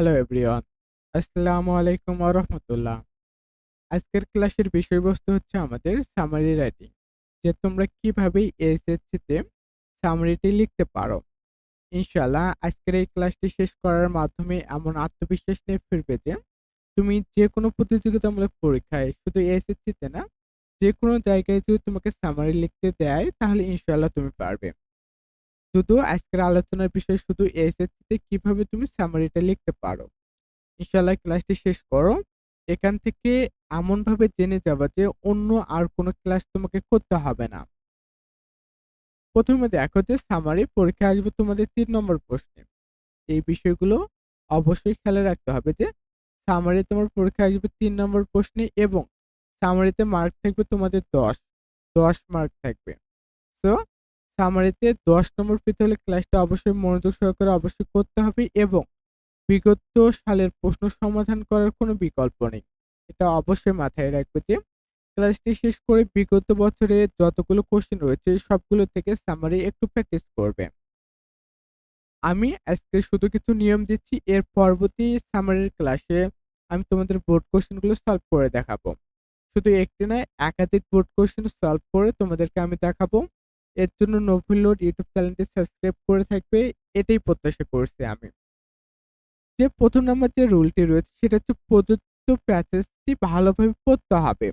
Hello everyone আসসালামু আলাইকুম রাহমাতুল্লাহ। আজকের ক্লাসের বিষয়বস্তু হচ্ছে আমাদের সামারি রাইটিং। যে তোমরা কীভাবে এসএসসিতে সামারিটি লিখতে পারো। ইনশাআল্লাহ, আজকের এই ক্লাসটি শেষ করার মাধ্যমে এমন আত্মবিশ্বাস নিয়ে ফিরবে যে তুমি যেকোনো প্রতিযোগিতামূলক পরীক্ষায় শুধু এসএসসিতে না যেকোনো জায়গায় যদি তোমাকে সামারি লিখতে দেয়, তাহলে ইনশাআল্লাহ তুমি পারবে। শুধু আজকের আলোচনার বিষয় শুধু এসএসসিতে কীভাবে তুমি সামারিটা লিখতে পারো। ইনশাআল্লাহ ক্লাসটি শেষ করো। এখান থেকে এমনভাবে জেনে যাবা যে অন্য আর কোনো ক্লাস তোমাকে করতে হবে না। প্রথমে দেখো যে সামারি পরীক্ষায় আসবে তোমাদের ৩ নম্বর প্রশ্নে। এই বিষয়গুলো অবশ্যই খেয়াল রাখতে হবে যে সামারি তোমার পরীক্ষা আসবে ৩ নম্বর প্রশ্নে এবং সামারিতে মার্ক থাকবে তোমাদের ১০, ১০ মার্ক থাকবে। সো সামারিতে ১০ নম্বর পেতে হলে ক্লাসটা অবশ্যই মনোযোগ সহকারে অবশ্যই করতে হবে এবং বিগত সালের প্রশ্ন সমাধান করার কোনো বিকল্প নেই। এটা অবশ্যই মাথায় রাখবে যে ক্লাসটি শেষ করে বিগত বছরে যতগুলো কোশ্চেন রয়েছে, সবগুলো থেকে সামারি একটু প্র্যাকটিস করবে। আমি আজকে শুধু কিছু নিয়ম দিচ্ছি, এর পরবর্তী সামারির ক্লাসে আমি তোমাদের বোর্ড কোশ্চেনগুলো সলভ করে দেখাবো। শুধু একটি নয়, একাধিক বোর্ড কোশ্চেন সলভ করে তোমাদেরকে আমি দেখাবো। এর জন্য নভিল নোট ইউটিউব চ্যানেলটি সাবস্ক্রাইব করে থাকবে, এটাই প্রত্যাশা করছি আমি। যে প্রথম নাম্বার যে রুলটি রয়েছে, সেটা হচ্ছে প্রদত্ত প্যাসেজটি ভালোভাবে পড়তে হবে।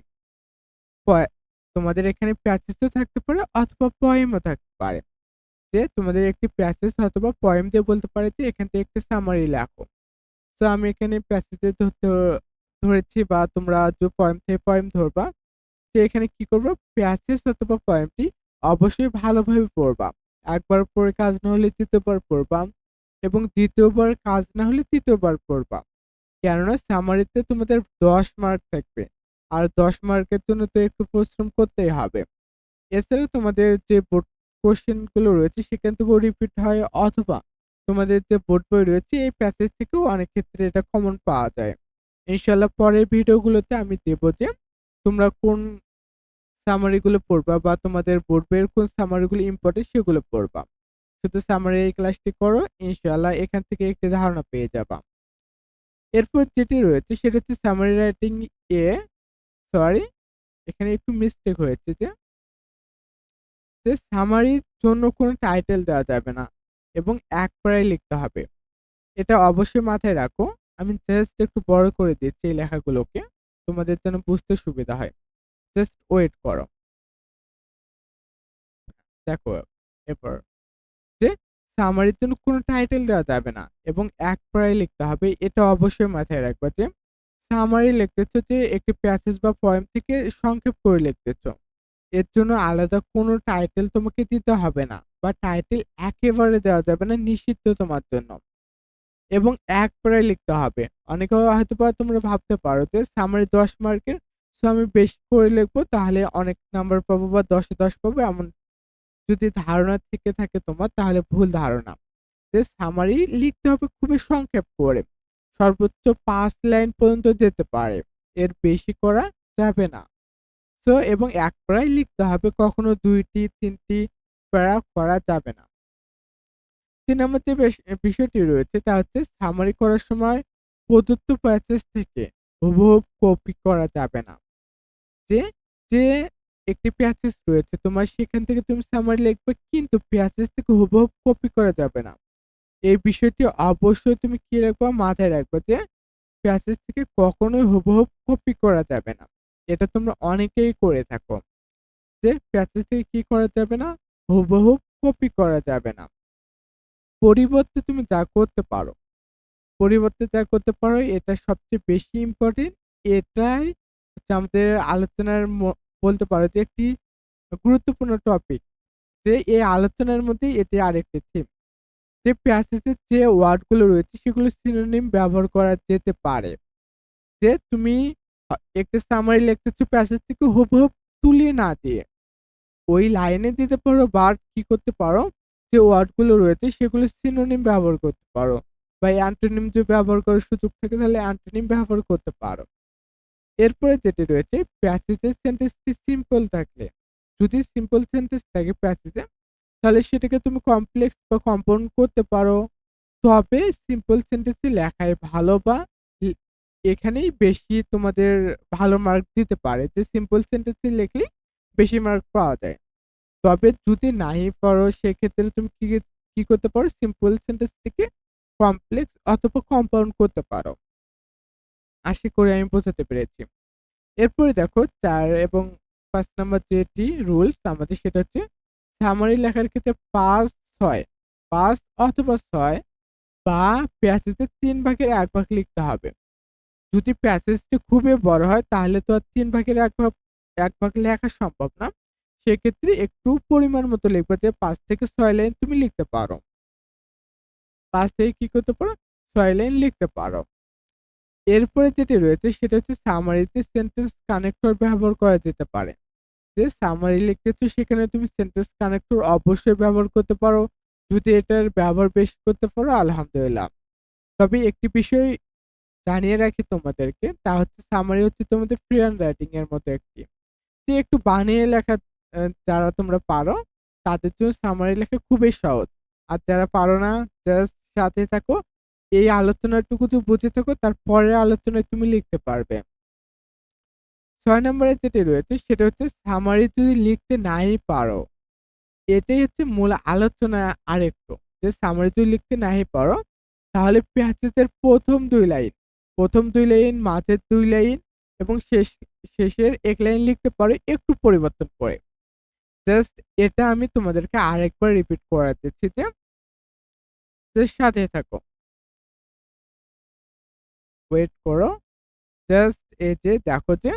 তোমাদের এখানে প্যাসেজও থাকতে পারে অথবা পয়েমও থাকতে পারে। যে তোমাদের একটি প্যাসেজ অথবা পয়েম দিয়ে বলতে পারে যে এখান থেকে একটি সামারি লেখো। তো আমি এখানে প্যাসেজে ধরতে, ধরেছি বা তোমরা যে পোয়েম থেকে পয়েম ধরবা। তো এখানে কি করব প্যাসেজ অথবা পোয়েমটি অবশ্যই ভালোভাবে পড়বা। একবার পড়ে কাজ না হলে দ্বিতীয়বার পড়বা এবং দ্বিতীয়বার কাজ না হলে তৃতীয়বার পড়বা। কেননা সামারিতে তোমাদের ১০ মার্ক থাকবে। আর ১০ মার্কের জন্য তো একটু পরিশ্রম করতেই হবে। এছাড়া তোমাদের যে বোর্ড কোশ্চেনগুলো রয়েছে সেখান থেকেও রিপিট হয় অথবা তোমাদের যে বোর্ড বই রয়েছে এই প্যাসেজ থেকেও অনেক ক্ষেত্রে এটা কমন পাওয়া যায়। ইনশাআল্লাহ পরের ভিডিওগুলোতে আমি দেব যে তোমরা কোন সামারি গুলো পড়বা বা তোমাদের বোর্ড কোন সামারি গুলো ইম্পোর্টেন্ট সেগুলো পড়বা। শুধু সামারি এই ক্লাসটি করো, ইনশাআল্লাহ এখান থেকে একটি ধারণা পেয়ে যাবা। এরপর যেটি রয়েছে সেটা হচ্ছে সামারি রাইটিং এ সরি এখানে একটু মিস্টেক হয়েছে যে যে সামারির জন্য কোনো টাইটেল দেওয়া যাবে না এবং এক পাড়ায় লিখতে হবে। এটা অবশ্যই মাথায় রাখো। আমি জাস্ট একটু বড় করে দিচ্ছি এই লেখাগুলোকে। তোমাদের যেন বুঝতে সুবিধা হয়। জাস্ট ওয়েট করো। দেখো, এরপর যে সামারির জন্য কোনো টাইটেল দেওয়া যাবে না এবং এক পাড়ায় লিখতে হবে। এটা অবশ্যই মাথায় রাখবা যে সামারি লিখতেছো যে একটি প্যাসেজ বা পোয়েম থেকে সংক্ষেপ করে লিখতেছো। এর জন্য আলাদা কোনো টাইটেল তোমাকে দিতে হবে না বা টাইটেল একেবারে দেওয়া যাবে না, নিষিদ্ধ তোমার জন্য। এবং এক পাড়ায় লিখতে হবে। অনেকে হয়তোবা তোমরা ভাবতে পারো যে সামারি ১০ মার্কের সো আমি বেশি করে লিখব, তাহলে অনেক নাম্বার পাবো বা দশে দশ পাবো এমন যদি ধারণা থেকে থাকে তোমার, তাহলে ভুল ধারণা। যে সামারি লিখতে হবে খুবই সংক্ষেপ করে। সর্বোচ্চ পাঁচ লাইন পর্যন্ত যেতে পারে। এর বেশি করা যাবে না। সো এবং এক পাড়ায় লিখতে হবে, কখনো দুইটি, তিনটি প্যারা করা যাবে না। ৩ নম্বর বিষয়টি রয়েছে, তা হচ্ছে সামারি করার সময় প্রদত্ত প্যাসেজ থেকে হুবহু কপি করা যাবে না। যে, যে একটি প্যাসেজ রয়েছে তোমার সেখান থেকে তুমি সামারি লিখবে কিন্তু প্যাসেজ থেকে হুবহু কপি করা যাবে না। এই বিষয়টি অবশ্যই তুমি কি রাখবা মাথায় রাখবা যে প্যাসেজ থেকে কখনোই হুবহু কপি করা যাবে না। এটা তোমরা অনেকেই করে থাকো। যে প্যাসেজ থেকে কি করা যাবে না হুবহু কপি করা যাবে না। পরিবর্তে তুমি যা করতে পারো পরিবর্তে যা করতে পারো এটা সবচেয়ে বেশি ইম্পর্টেন্ট এটাই আমাদের আলোচনার বলতে পারো যে একটি গুরুত্বপূর্ণ টপিক। যে এই আলোচনার মধ্যে এটি আরেকটি থিম। যে প্যাসেজের যে ওয়ার্ডগুলো রয়েছে, সেগুলো সিনোনিম ব্যবহার করা যেতে পারে। যে তুমি একটা সামারি লিখতেছো প্যাসেজ থেকে হুবহু তুলিয়ে না দিয়ে। ওই লাইনে দিতে পারো বা কি করতে পারো, যে ওয়ার্ডগুলো রয়েছে, সেগুলো সিনোনিম ব্যবহার করতে পারো। বা অ্যান্টোনিম যদি ব্যবহার করার সুযোগ থাকে, তাহলে অ্যান্টোনিম ব্যবহার করতে পারো। এরপরে যেটি রয়েছে প্যাসেজের সেন্টেন্সটি সিম্পল থাকলে যদি সিম্পল সেন্টেন্স থাকে প্যাসেজে তাহলে সেটাকে তুমি কমপ্লেক্স বা কম্পাউন্ড করতে পারো তবে সিম্পল সেন্টেন্সে লেখায় ভালো বা এখানেই বেশি তোমাদের ভালো মার্ক দিতে পারে যে সিম্পল সেন্টেন্সে লিখলে বেশি মার্ক পাওয়া যায়। তবে যদি নাই পারো সেক্ষেত্রে তুমি কি, কি করতে পারো সিম্পল সেন্টেন্স থেকে কমপ্লেক্স অথবা কম্পাউন্ড করতে পারো। আশা করি আমি বোঝাতে পেরেছি। এরপরে দেখো চার এবং পাঁচ নাম্বার যেটি রুলস আমাদের সেটা হচ্ছে সামারি লেখার ক্ষেত্রে ৫, ৬, ৫ অথবা ছয় বা প্যাসেজের তিন ভাগের এক ভাগ লিখতে হবে। যদি প্যাসেজটি খুবই বড় হয় তাহলে তো আর তিন ভাগের এক ভাগ এক ভাগ লেখা সম্ভব না। সেক্ষেত্রে একটু পরিমাণ মতো লিখবে যে পাঁচ থেকে ছয় লাইন তুমি লিখতে পারো। পাঁচ থেকে কি করতে পারো? ছয় লাইন লিখতে পারো। এরপরে যেটি রয়েছে সেটা হচ্ছে সামারিতে সেন্টেন্স কানেক্টর ব্যবহার করা যেতে পারে। যে সামারি লিখতেছো সেখানে তুমি সেন্টেন্স কানেক্টর অবশ্যই ব্যবহার করতে পারো। যদি এটার ব্যবহার বেশি করতে পারো, আলহামদুলিল্লাহ। তবে একটি বিষয় জানিয়ে রাখি তোমাদেরকে, তা হচ্ছে সামারি হচ্ছে তোমাদের ফ্রি হ্যান্ড রাইটিং এর মতো একটি। যে একটু বানিয়ে লেখা যারা তোমরা পারো, তাদের জন্য সামারি লেখা খুবই সহজ। আর যারা পারো না জাস্ট সাথে থাকো। এই আলোচনাটুকু তো বুঝে থাকো তার পরের আলোচনায় তুমি লিখতে পারবে। ছয় নম্বরে যেটি রয়েছে সেটা হচ্ছে সামারি যদি লিখতে নাই পারো, এটাই হচ্ছে মূল আলোচনা আরেকটু। যে সামারি যদি লিখতে নাই পারো তাহলে প্যাসেজের ১ম ২ লাইন, ১ম ২ লাইন, মাঝের দুই লাইন এবং শেষ শেষের এক লাইন লিখতে পারো একটু পরিবর্তন করে। জাস্ট এটা আমি তোমাদেরকে আরেকবার রিপিট করাতে দিচ্ছি যে সাথে থাকো। ওয়েট করো। জাস্ট এই যে দেখো যে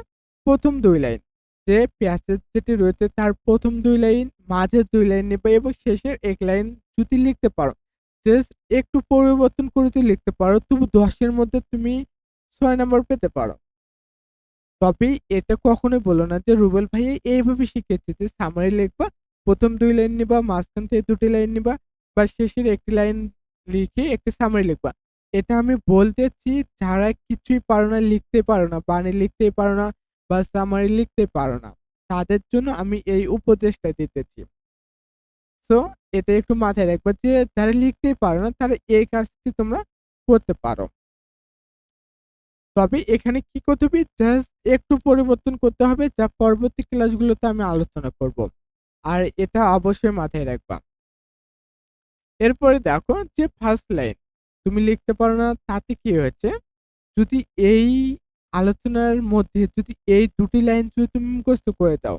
১ম ২ লাইন যে প্যাসেজ যেটি রয়েছে তার ১ম ২ লাইন, মাঝের দুই লাইন নেবে এবং শেষের এক লাইন যদি লিখতে পারো, জাস্ট একটু পরিবর্তন করে যদি লিখতে পারো তবু দশের মধ্যে তুমি ছয় নম্বর পেতে পারো। তবে এটা কখনোই বলো না যে রুবেল ভাইয়া এইভাবে শিখেছে যে সামারি লিখবা, ১ম ২ লাইন নিবা, মাঝখান থেকে দুটি লাইন নিবা বা শেষের একটি লাইন লিখে একটি সামারি লিখবা। এটা আমি বলতেছি যারা কিছুই পারো না, লিখতে পারো না, বানি লিখতেই পারো না বা সামারি লিখতে পারো না। তাদের জন্য আমি এই উপদেশটা দিতেছি। সো এটা একটু মাথায় রাখবা যে যারা লিখতেই পারো না তারা এই কাজটি তোমরা করতে পারো। তবে এখানে কি করতে হবে? জাস্ট একটু পরিবর্তন করতে হবে যা পরবর্তী ক্লাসগুলোতে আমি আলোচনা করব। আর এটা অবশ্যই মাথায় রাখবা। এরপরে দেখো যে ফার্স্ট লাইন তুমি লিখতে পারো না তাতে কি হয়েছে? যদি এই আলোচনার মধ্যে যদি এই দুটি লাইন যদি তুমি মুখস্থ করে দাও,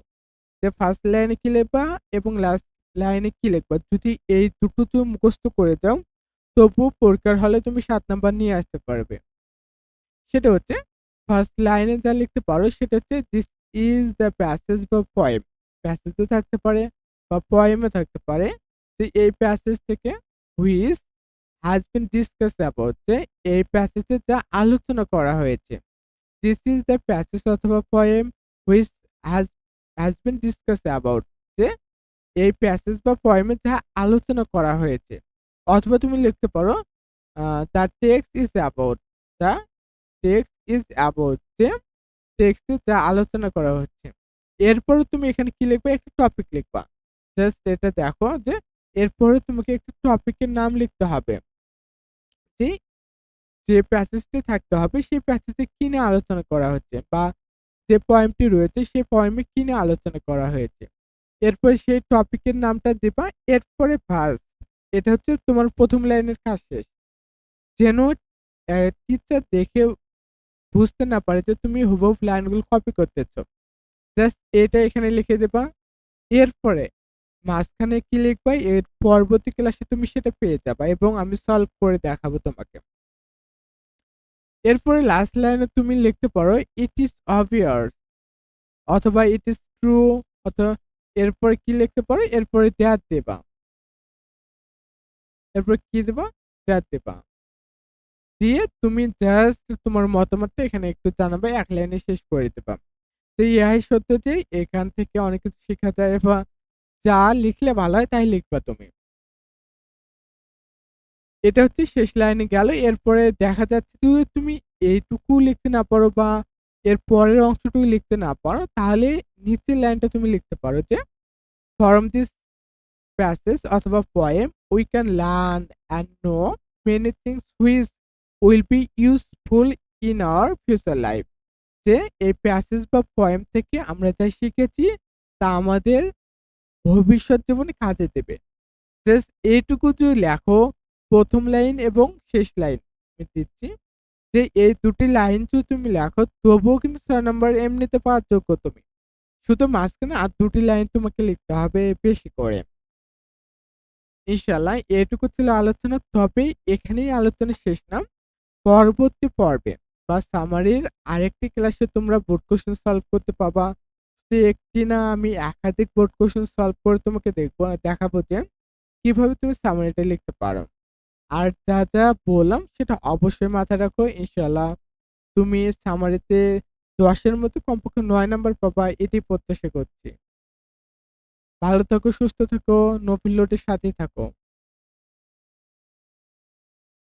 যে ফার্স্ট লাইনে কি লিখবা এবং লাস্ট লাইনে কি লিখবা। যদি এই দুটো তুমি মুখস্থ করে দাও, তবুও পরীক্ষার হলে তুমি সাত নাম্বার নিয়ে আসতে পারবে। সেটা হচ্ছে ফার্স্ট লাইনে যা লিখতে পারো সেটা হচ্ছে দিস ইজ দ্য প্যাসেজ বা পয়েম প্যাসেজও থাকতে পারে বা পয়েমও থাকতে পারে। যে এই প্যাসেজ থেকে which has been discussed about যে এই প্যাসেজে যা আলোচনা করা হয়েছে। দিস ইজ দ্য প্যাসেজ অথবা poem which has has been discussed about যে এই প্যাসেজ বা পোয়েমে যা আলোচনা করা হয়েছে। অথবা তুমি লিখতে পারো the text is about the text is about যে টেক্সটে যা আলোচনা করা হচ্ছে। এরপরে তুমি এখানে কি লিখবা? একটা টপিক লিখবা। জাস্ট এটা দেখো যে এরপরে তোমাকে একটা টপিকের নাম লিখতে হবে। যে, যে প্যাসেজটি থাকতে হবে সেই প্যাসেজে কি নিয়ে আলোচনা করা হচ্ছে বা যে পোয়েমটি রয়েছে সেই পোয়েমে কি নিয়ে আলোচনা করা হয়েছে। এরপরে সেই টপিকের নামটা দিবা। এরপরে ভার্স। এটা হচ্ছে তোমার প্রথম লাইনের কাজ শেষ। যেন টিচার দেখে বুঝতে না পারে যে তুমি হুবহু লাইনগুলো কপি করতেছ। জাস্ট এটা এখানে লিখে দেবা এরপরে মাঝখানে কি লিখবা এর পরবর্তী ক্লাসে তুমি সেটা পেয়ে যাবা এবং আমি সলভ করে দেখাবো তোমাকে। এরপরে লাস্ট লাইনে তুমি লিখতে পারো ইট ইস অবভিয়াস অথবা ইট ইস ট্রু অথবা এরপরে কি লিখতে পারো? এরপরে দ্যাট দিবা। এরপরে কি দিবা? দ্যাট দিবা। দিয়ে তুমি জাস্ট তোমার মতামতটা এখানে একটু জানাবে। এক লাইনে শেষ করে দিবা। তো ইহাই সত্য যে এখান থেকে অনেক কিছু শেখা যায় বা যা লিখলে ভালো হয়, তাই লিখবা তুমি। এটা হচ্ছে শেষ লাইনে গেল। এরপরে দেখা যাচ্ছে যদি তুমি এইটুকু লিখতে না পারো বা এর পরের অংশটুকু লিখতে না পারো, তাহলে নিচের লাইনটা তুমি লিখতে পারো যে ফ্রম দিস প্যাসেজ অথবা poem we can learn and know many things which will be useful in our future life যে, এই প্যাসেজ বা পয়েম থেকে আমরা যা শিখেছি, তা আমাদের ভবিষ্যৎ জীবনে কাজে দেবে। জাস্ট এইটুকু যদি লেখো, প্রথম লাইন এবং শেষ লাইন আমি দিচ্ছি। যে এই দুটি লাইন যদি তুমি লেখো, তবুও কিন্তু ছয় নম্বর এমনিতে পাওয়ার যোগ্য তুমি। শুধু মাঝখানে আর দুটি লাইন তোমাকে লিখতে হবে বেশি করে। ইনশাল্লাহ এটুকু ছিল আলোচনা। তবে এখানেই আলোচনা শেষ না পরবর্তী পর্বে বা সামারির আরেকটি ক্লাসে তোমরা বোর্ড কোশ্চেন সলভ করতে পাবা। যে একটি না, আমি একাধিক বোর্ড কোশ্চেন সলভ করে তোমাকে দেখব, দেখাবো যে কীভাবে তুমি সামারিটা লিখতে পারো। আর যা যা বললাম সেটা অবশ্যই মাথায় রাখো ইনশাল্লাহ তুমি সামারিতে দশের মধ্যে কমপক্ষে নয় নাম্বার পাবা, এটি প্রত্যাশা করছি। ভালো থাকো, সুস্থ থাকো নফিল লোটের সাথেই থাকো।